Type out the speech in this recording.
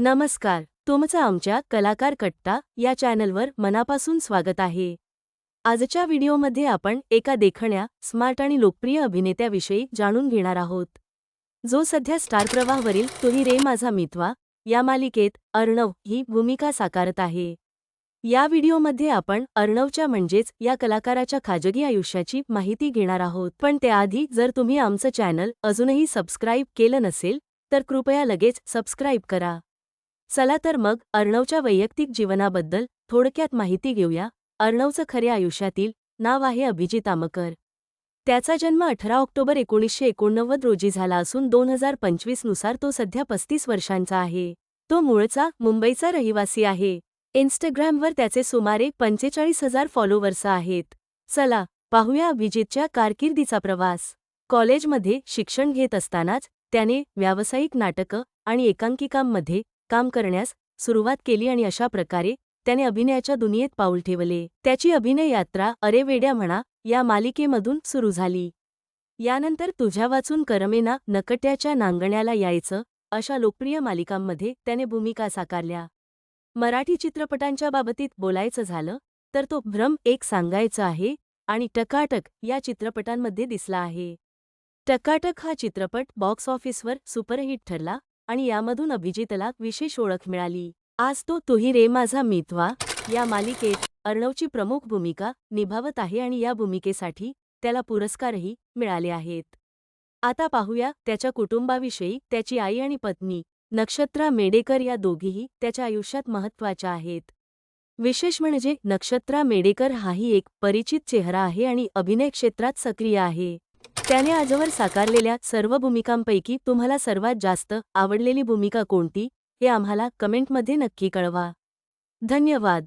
नमस्कार तुमचं आमच्या कलाकार कट्टा या चॅनलवर मनापासून स्वागत आहे. आजच्या व्हिडिओमध्ये आपण एका देखण्या स्मार्ट आणि लोकप्रिय अभिनेत्याविषयी जाणून घेणार आहोत. जो सध्या स्टार प्रवाहवरील तुही रे माझा मितवा या मालिकेत अर्णव ही भूमिका साकारत आहे. या व्हिडिओमध्ये आपण अर्णवच्या म्हणजेच या कलाकाराच्या खाजगी आयुष्याची माहिती घेणार आहोत. पण त्याआधी जर तुम्ही आमचं चॅनल अजूनही सबस्क्राईब केलं नसेल तर कृपया लगेच सबस्क्राईब करा. चला तर मग अर्णवच्या वैयक्तिक जीवनाबद्दल थोडक्यात माहिती घेऊया. अर्णवचं खऱ्या आयुष्यातील नाव आहे अभिजित आमकर. त्याचा जन्म अठरा ऑक्टोबर एकोणीसशे एकोणनव्वद रोजी झाला असून दोन हजार पंचवीसनुसार तो सध्या पस्तीस वर्षांचा आहे. तो मूळचा मुंबईचा रहिवासी आहे. इन्स्टाग्रामवर त्याचे सुमारे पंचेचाळीस हजार फॉलोवर्स आहेत. चला पाहूया अभिजितच्या कारकिर्दीचा प्रवास. कॉलेजमध्ये शिक्षण घेत असतानाच त्याने व्यावसायिक नाटकं आणि एकांकिकांमध्ये काम करण्यास सुरुवात केली आणि अशा प्रकारे त्याने अभिनयाच्या दुनियेत पाऊल ठेवले. त्याची अभिनय यात्रा अरे वेड्या म्हणा या मालिकेमधून सुरू झाली. यानंतर तुझ्या वाचून करमेना नकट्याच्या नांगण्याला यायचं अशा लोकप्रिय मालिकांमध्ये त्याने भूमिका साकारल्या. मराठी चित्रपटांच्या बाबतीत बोलायचं झालं तर तो भ्रम एक सांगायचं आहे आणि टकाटक या चित्रपटांमध्ये दिसला आहे. टकाटक हा चित्रपट बॉक्स ऑफिसवर सुपरहिट ठरला आणि यामधून अभिजितला विशेष ओळख मिळाली. आज तो तुही रे माझा मितवा या मालिकेत अर्णवची प्रमुख भूमिका निभावत आहे आणि या भूमिकेसाठी त्याला पुरस्कारही मिळाले आहेत. आता पाहूया त्याच्या कुटुंबाविषयी त्याची आई आणि पत्नी नक्षत्रा मेडेकर या दोघीही त्याच्या आयुष्यात महत्त्वाच्या आहेत. विशेष म्हणजे नक्षत्रा मेडेकर हाही एक परिचित चेहरा आहे आणि अभिनय क्षेत्रात सक्रिय आहे. त्याने आजवर साकारलेल्या सर्व भूमिकांपैकी तुम्हाला सर्वात जास्त आवडलेली भूमिका कोणती हे आम्हाला कमेंटमध्ये नक्की कळवा. धन्यवाद.